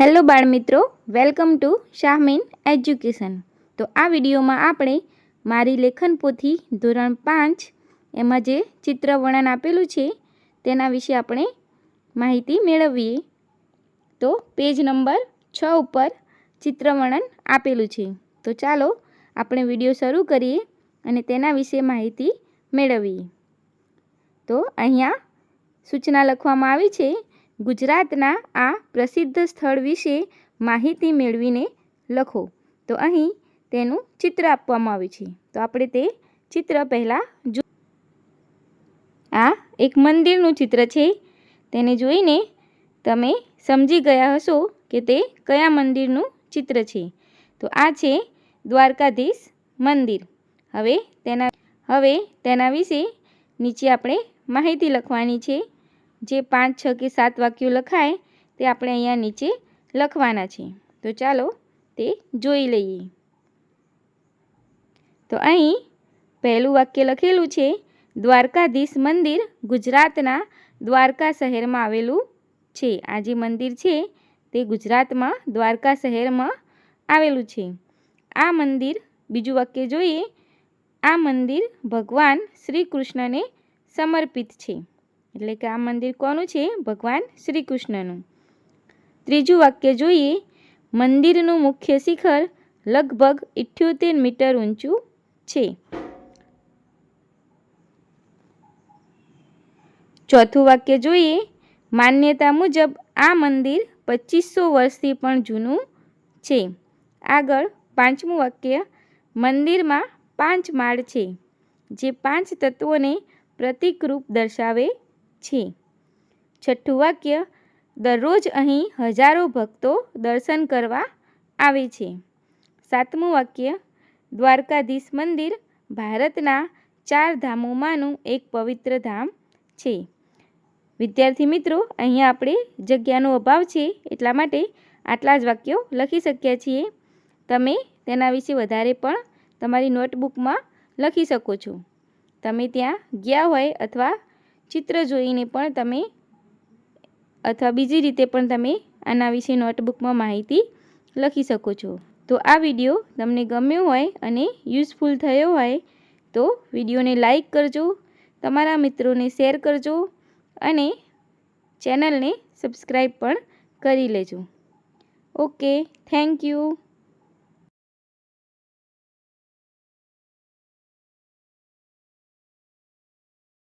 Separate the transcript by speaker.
Speaker 1: Hello બાળમિત્રો, welcome to Shahmeen education. તો આ વિડીયોમાં આપણે મારી લેખન પોથી ધોરણ પાંચ, એમાં જે ચિત્ર વર્ણન આપેલું છે, તેના વિશે આપણે માહિતી મેળવીએ. તો પેજ નંબર છ ઉપર ચિત્ર વર્ણન આપેલું છે. તો ચાલો આપણે વીડિયો શરૂ કરીએ અને તેના વિશે માહિતી મેળવીએ. તો અહીંયા સૂચના લખવામાં આવી છે ગુજરાતના આ પ્રસિદ્ધ સ્થળ વિશે માહિતી મેળવીને લખો. તો અહીં તેનું ચિત્ર આપવામાં આવ્યું છે. તો આપણે તે ચિત્ર પહેલાં જો આ એક મંદિરનું ચિત્ર છે. તેને જોઈને તમે સમજી ગયા હશો કે તે કયા મંદિરનું ચિત્ર છે. તો આ છે દ્વારકાધીશ મંદિર. હવે તેના હવે તેના વિશે નીચે આપણે માહિતી લખવાની છે. જે પાંચ, છ કે સાત વાક્યો લખાય તે આપણે અહીંયા નીચે લખવાના છે. તો ચાલો તે જોઈ લઈએ. તો અહીં પહેલું વાક્ય લખેલું છે, દ્વારકાધીશ મંદિર ગુજરાતના દ્વારકા શહેરમાં આવેલું છે. આ જે મંદિર છે તે ગુજરાતમાં દ્વારકા શહેરમાં આવેલું છે. આ મંદિર બીજું વાક્ય જોઈએ, આ મંદિર ભગવાન શ્રી કૃષ્ણને સમર્પિત છે. એટલે કે આ મંદિર કોનું છે? ભગવાન શ્રી કૃષ્ણનું ત્રીજું વાક્ય જોઈએ. મંદિરનું મુખ્ય શિખર લગભગ ઇઠ્યોતેર મીટર ઊંચું છે. ચોથું વાક્ય જોઈએ. માન્યતા મુજબ આ મંદિર પચીસો વર્ષથી પણ જૂનું છે. આગળ પાંચમું વાક્ય. મંદિરમાં પાંચ માળ છે, જે પાંચ તત્વોને પ્રતિકરૂપ દર્શાવે છે. છઠ્ઠું વાક્ય, દરરોજ અહીં હજારો ભક્તો દર્શન કરવા આવે છે. સાતમું વાક્ય, દ્વારકાધીશ મંદિર ભારતના ચાર ધામોમાંનું એક પવિત્ર ધામ છે. વિદ્યાર્થી મિત્રો, અહીંયા આપણે જગ્યાનો અભાવ છે એટલા માટે આટલા જ વાક્યો લખી શક્યા છીએ. તમે તેના વિશે વધારે પણ તમારી નોટબુકમાં લખી શકો છો. તમે ત્યાં ગયા હોય અથવા ચિત્ર જોઈને પણ તમે અથવા બીજી રીતે પણ તમે આના વિશે નોટબુકમાં માહિતી લખી શકો છો. તો આ વીડિયો તમને ગમ્યો હોય અને યુઝફુલ થયો હોય તો વિડીયોને લાઈક કરજો, તમારા મિત્રોને શેર કરજો અને ચેનલને સબસ્ક્રાઈબ પણ કરી લેજો. Okay thank you